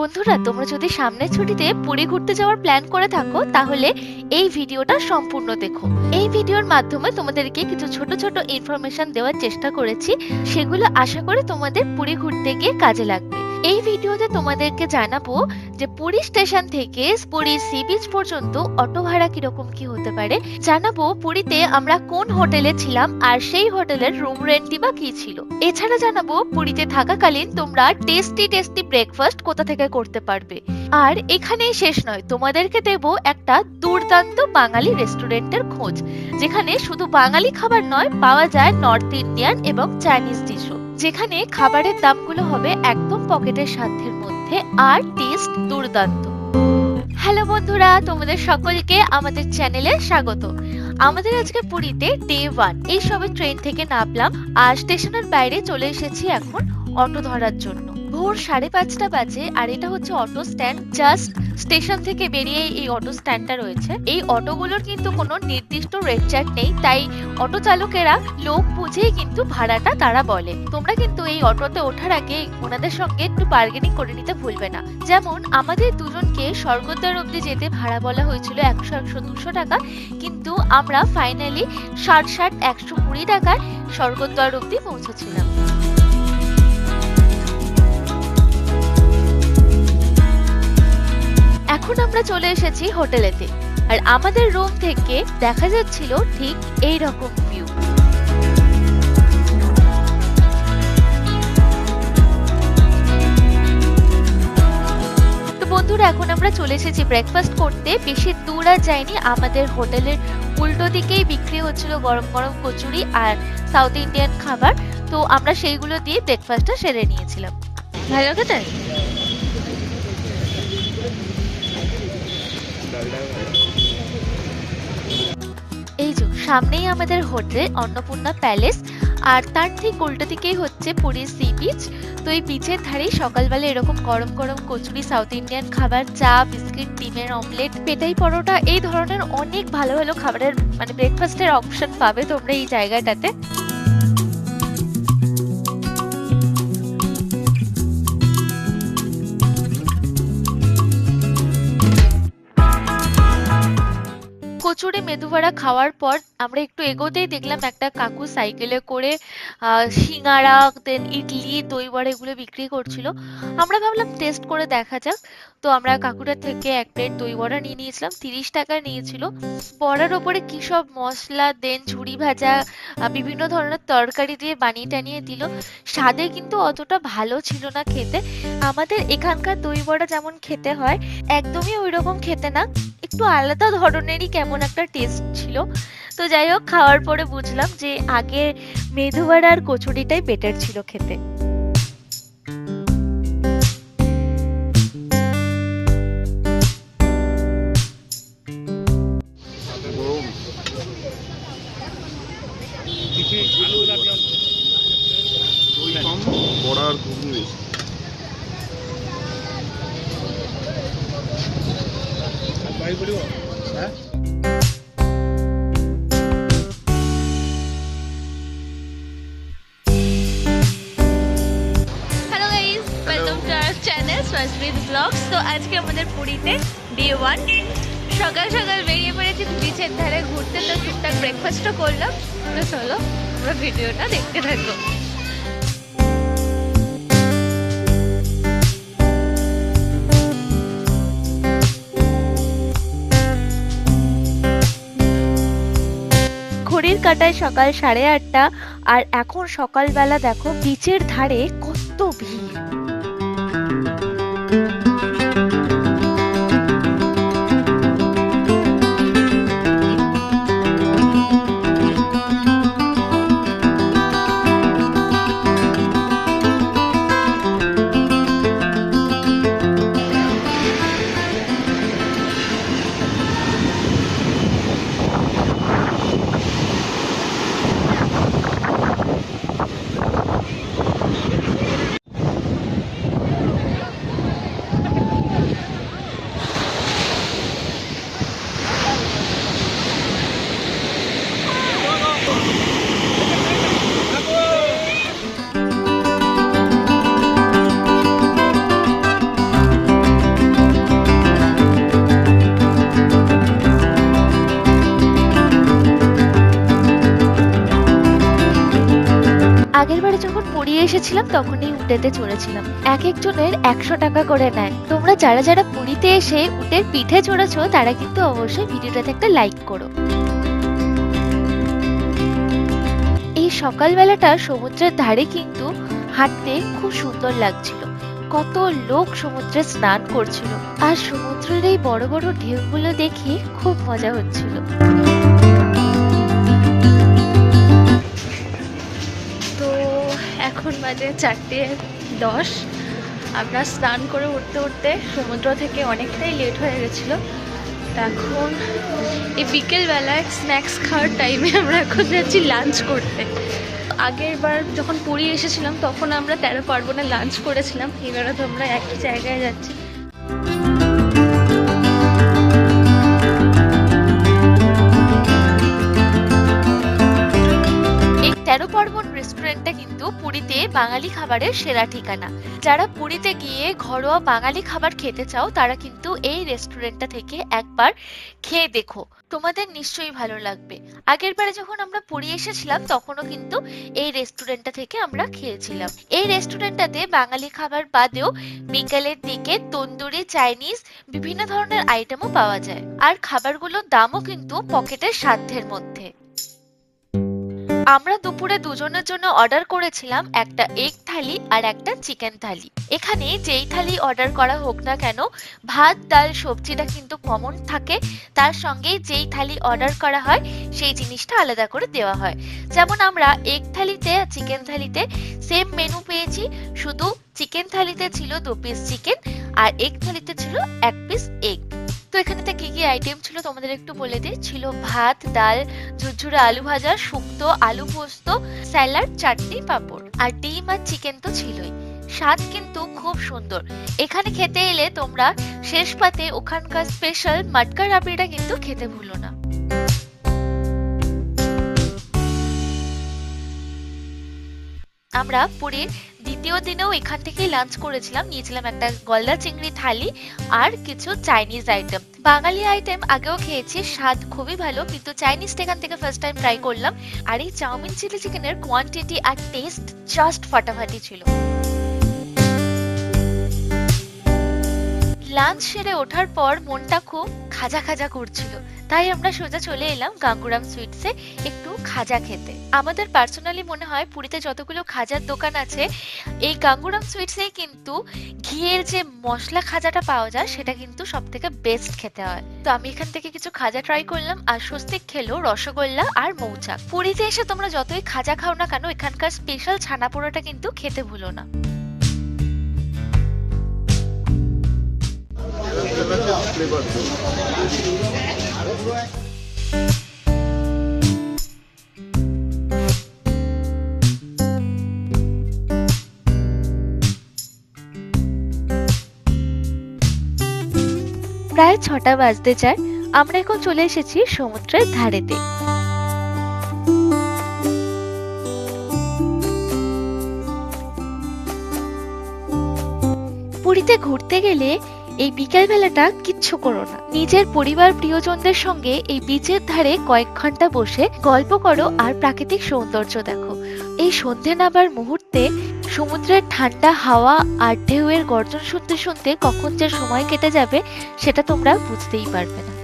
বন্ধুরা, তোমরা যদি সামনের ছুটিতে পুরী ঘুরতে যাওয়ার প্ল্যান করে থাকো, তাহলে এই ভিডিওটা সম্পূর্ণ দেখো। এই ভিডিওর মাধ্যমে তোমাদেরকে কিছু ছোট ছোট ইনফরমেশন দেওয়ার চেষ্টা করেছি। সেগুলো আশা করে তোমাদের পুরী ঘুরতে গিয়ে কাজে লাগবে। এই ভিডিওতে তোমাদেরকে জানাব যে পুরী স্টেশন থেকে পুরী সি বিচ পর্যন্ত অটো ভাড়া কীরকম কি হতে পারে। জানাব পুরীতে আমরা কোন হোটেলে ছিলাম আর সেই হোটেলের রুম রেন্টই বা কি ছিল। এছাড়া জানাব পুরীতে থাকাকালীন তোমরা টেস্টি টেস্টি ব্রেকফাস্ট কোথা থেকে করতে পারবে। আর এখানেই শেষ নয়, তোমাদেরকে দেব একটা দুর্দান্ত বাঙালি রেস্টুরেন্টের খোঁজ, যেখানে শুধু বাঙালি খাবার নয়, পাওয়া যায় নর্থ ইন্ডিয়ান এবং চাইনিজ ডিশও যেখানে খাবারের দামগুলো হবে একদম পকেটের সাধ্যের মধ্যে আর টেস্ট দুর্দান্ত। হ্যালো বন্ধুরা, তোমাদের সকলকে আমাদের চ্যানেলে স্বাগত। আমাদের আজকে পুরীতে ডে ওয়ান এই সবে ট্রেন থেকে নামলাম, আর স্টেশনের বাইরে চলে এসেছি এখন অটো ধরার জন্য। ভোর সাড়ে পাঁচটা বাজে আর এটা হচ্ছে অটো স্ট্যান্ড জাস্ট স্টেশন থেকে বেরিয়ে এই অটো স্ট্যান্ডটা রয়েছে। এই অটোগুলোর কিন্তু কোনো নির্দিষ্ট রেট চার্ট নেই, তাই অটো চালকেরা লোক বুঝেই কিন্তু ভাড়াটা তারা বলে। তোমরা কিন্তু এই অটোতে ওঠার আগে ওনাদের সঙ্গে একটু বার্গেনিং করে নিতে ভুলবে না। যেমন আমাদের দুজনকে স্বর্গদ্বার অব্দি যেতে ভাড়া বলা হয়েছিল একশো একশো দুশো টাকা, কিন্তু আমরা ফাইনালি ষাট ষাট, একশো কুড়ি টাকায় স্বর্গদ্বার অব্দি পৌঁছেছিলাম। এখন আমরা চলে এসেছি হোটেলেতে। আর আমাদের রুম থেকে দেখা যাচ্ছিল ঠিক এই রকম ভিউ বন্ধুরা, এখন আমরা চলে এসেছি ব্রেকফাস্ট করতে। বেশি দূর আর যাইনি, আমাদের হোটেলের উল্টো দিকেই বিক্রি হচ্ছিল গরম গরম কচুরি আর সাউথ ইন্ডিয়ান খাবার। তো আমরা সেইগুলো দিয়ে ব্রেকফাস্টটা সেরে নিয়েছিলাম। ভালো খেতে সামনেই আমাদের হোটেল অন্নপূর্ণা প্যালেস। আর তার ঠিক উল্টো দিকেই হচ্ছে পুরীর সি বিচ তো এই বিচের ধারেই সকালবেলা এরকম গরম গরম কচুরি সাউথ ইন্ডিয়ান খাবার, চা, বিস্কিট, ডিমের অমলেট পেটাই পরোটা, এই ধরনের অনেক ভালো ভালো খাবারের মানে ব্রেকফাস্টের অপশন পাবে তোমরা এই জায়গাটাতে। কচুরি মেদুবড়া খাওয়ার পর আমরা একটু এগোতেই দেখলাম একটা কাকু সাইকেলে করে সিঙ্গারা দেন ইডলি দই বড়া এগুলো বিক্রি করছিল। আমরা ভাবলাম টেস্ট করে দেখা যাক। তো আমরা কাকুটার থেকে এক প্লেট দই বড়া নিয়ে নিয়েছিলাম, তিরিশ টাকা নিয়েছিল। বড়ার ওপরে কি সব মশলা দেন ঝুড়ি ভাজা বিভিন্ন ধরনের তরকারি দিয়ে বানিয়ে টানিয়ে দিল। স্বাদে কিন্তু অতটা ভালো ছিল না খেতে। আমাদের এখানকার দই বড়া যেমন খেতে হয়, একদমই ওই রকম খেতে না। একটু আলাদা ধরনেরই কেমন একটা টেস্ট ছিল। তো যাই হোক, খাওয়ার পরে বুঝলাম যে আগে মেদুবড়া আর কচুরিটাই বেটার ছিল খেতে। তো আজকে আমাদের পুরীতে ওয়ান সকাল সকাল বেরিয়ে পড়েছি বিচের ধারে ঘুরতে ব্রেকফাস্টও আমরা ভিডিওটা দেখতে থাকব। ঘড়ির কাটায় সকাল সাড়ে আটটা, আর এখন সকালবেলা দেখো বিচের ধারে কত ভিড়। এসেছিলাম, তখনই উটেতে চড়েছিলাম। এক একজনের একশো টাকা করে নেয়। তোমরা যারা যারা পুরীতে এসে উটের পিঠে চড়েছো, তারা কিন্তু অবশ্যই ভিডিওটাতে একটা লাইক করো। এই সকালবেলাটা সমুদ্রের ধারে কিন্তু হাঁটতে খুব সুন্দর লাগছিল। কত লোক সমুদ্রে স্নান করছিল। আর সমুদ্রের এই বড় বড় ঢেউগুলো দেখে খুব মজা হচ্ছিল। এখন বাজে চারটে দশ। আমরা স্নান করে উঠতে উঠতে সমুদ্র থেকে অনেকটাই লেট হয়ে গেছিল। এখন এই বিকেলবেলায় স্ন্যাক্স খাওয়ার টাইমে আমরা এখন যাচ্ছি লাঞ্চ করতে। আগের বার যখন পুরী এসেছিলাম, তখন আমরা তেরো পার্বণে লাঞ্চ করেছিলাম। এবারে তো আমরা একই জায়গায় যাচ্ছি। তেরো পার্বণ রেস্টুরেন্টটা কিন্তু পুরীতে বাঙালি খাবারের সেরা ঠিকানা। যারা পুরীতে গিয়ে ঘরোয়া বাঙালি খাবার খেতে চাও, তারা কিন্তু এই রেস্টুরেন্টটা থেকে একবার খেয়ে দেখো। তোমাদের নিশ্চয়ই ভালো লাগবে। আগের বারে যখন আমরা পুরী এসেছিলাম, তখনও কিন্তু এই রেস্টুরেন্টটা থেকে আমরা খেয়েছিলাম। এই রেস্টুরেন্টটাতে বাঙালি খাবার বাদেও বিকালের দিকে তন্দুরি, চাইনিজ, বিভিন্ন ধরনের আইটেমও পাওয়া যায়। আর খাবারগুলোর দামও কিন্তু পকেটের সাধ্যের মধ্যে। আমরা দুপুরে দুজনের জন্য অর্ডার করেছিলাম একটা এগ থালি আর একটা চিকেন থালি। এখানে যেই থালি অর্ডার করা হোক না কেন, ভাত, ডাল, সবজিটা কিন্তু কমন থাকে। তার সঙ্গে যেই থালি অর্ডার করা হয়, সেই জিনিসটা আলাদা করে দেওয়া হয়। যেমন আমরা এগ থালিতে আর চিকেন থালিতে সেম মেনু পেয়েছি, শুধু চিকেন থালিতে ছিল দু পিস চিকেন আর এগ থালিতে ছিল এক পিস এগ তো এখানেতে কি কি আইটেম ছিল তোমাদের একটু বলে দিই ছিল ভাত, ডাল, ঝুরঝুরে আলু ভাজা, শুক্তো, আলু পোস্ত, স্যালাড, চাটনি, পাঁপড়। আর ডিম আর চিকেন তো ছিলই। স্বাদ কিন্তু খুব সুন্দর। এখানে খেতে এলে তোমরা শেষ পাতে ওখানকার স্পেশাল মাটকা রাবড়িটা কিন্তু খেতে ভুলো না। আমরা পুরীর দ্বিতীয় দিনেও এখান থেকেই লাঞ্চ করেছিলাম। নিয়েছিলাম একটা গলদা চিংড়ি থালি আর কিছু চাইনিজ আইটেম বাঙালি আইটেম আগেও খেয়েছি, স্বাদ খুবই ভালো, কিন্তু চাইনিজটা এখান থেকে ফার্স্ট টাইম ট্রাই করলাম। আর এই চাউমিন চিলি চিকেনের কোয়ান্টিটি আর টেস্ট জাস্ট ফাটাফাটি ছিল। লাঞ্চ সেরে ওঠার পর মনটা খুব খাজা খাজা করছিল। তাই আমরা সোজা চলে এলাম গাঙ্গুরাম সুইটসে একটু খাজা খেতে। আমাদের পার্সোনালি মনে হয় পুরীতে যতগুলো খাজার দোকান আছে, এই গাঙ্গুরাম সুইটসে কিন্তু ঘিয়ের যে মশলা খাজাটা পাওয়া যায়, সেটা কিন্তু সব থেকে বেস্ট খেতে হয়। তো আমি এখান থেকে কিছু খাজা ট্রাই করলাম, আর স্বস্তিক খেলো রসগোল্লা আর মৌচাক। পুরীতে এসে তোমরা যতই খাজা খাও না কেন, এখানকার স্পেশাল ছানা পোড়াটা কিন্তু খেতে ভুলো না। প্রায় ছটা বাজতে চায় আমরা এখন চলে এসেছি সমুদ্রের ধারেতে। পুরীতে ঘুরতে গেলে এই বিকেল বেলাটা কিচ্ছু করো না। নিজের পরিবার প্রিয়জনদের সঙ্গে এই বিচের ধারে কয়েক ঘণ্টা বসে গল্প করো আর প্রাকৃতিক সৌন্দর্য দেখো। এই সন্ধে নামার মুহূর্তে সমুদ্রের ঠান্ডা হাওয়া আর ঢেউয়ের গর্জন শুনতে শুনতে কখন যে সময় কেটে যাবে, সেটা তোমরা বুঝতেই পারবে না।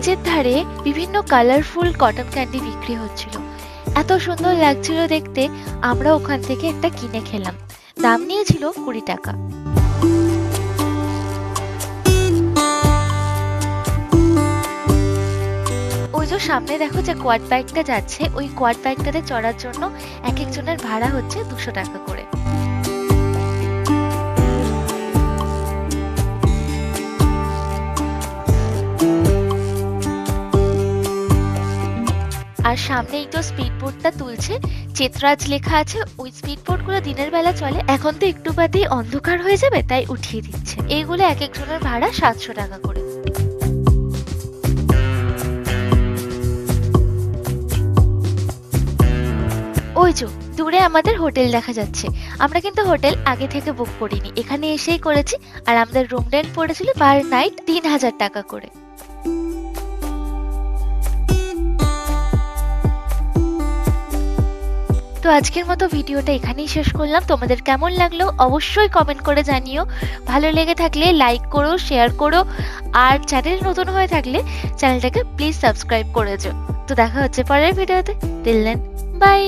বিচের ধারে বিভিন্ন কালারফুল কটন ক্যান্ডি বিক্রি হচ্ছিল। এত সুন্দর লাগছিল দেখতে, আমরা ওখান থেকে একটা কিনে খেলাম। দাম নিয়েছিল কুড়ি টাকা। ওই যে সামনে দেখো যে কোয়াড বাইকটা যাচ্ছে, ওই কোয়াড বাইকটাতে চড়ার জন্য এক একজনের ভাড়া হচ্ছে দুশো টাকা করে। সামনেই তো স্পিড বোটটা তুলছে। চেতরাজ লেখা আছে, ওই স্পিড বোটগুলো দিনের বেলা চলে, এখন তো একটু বাদেই অন্ধকার হয়ে যাবে, তাই উঠিয়ে দিচ্ছে। এইগুলো এক একজনের ভাড়া সাতশো টাকা করে। ওই যে, দূরে আমাদের হোটেল দেখা যাচ্ছে। আমরা কিন্তু হোটেল আগে থেকে বুক করিনি, এখানে এসেই করেছি, আর আমাদের রুম রেন্ট পড়েছিল পার নাইট তিন হাজার টাকা করে। তো আজকের মতো ভিডিওটা এখানেই শেষ করলাম। তোমাদের কেমন লাগল অবশ্যই কমেন্ট করে জানিও। ভালো লেগে থাকলে লাইক করো শেয়ার করো, আর চ্যানেল নতুন হয়ে থাকলে চ্যানেলটাকে প্লিজ সাবস্ক্রাইব করে যেও। তো দেখা হচ্ছে পরের ভিডিওতে। দিল্লেন বাই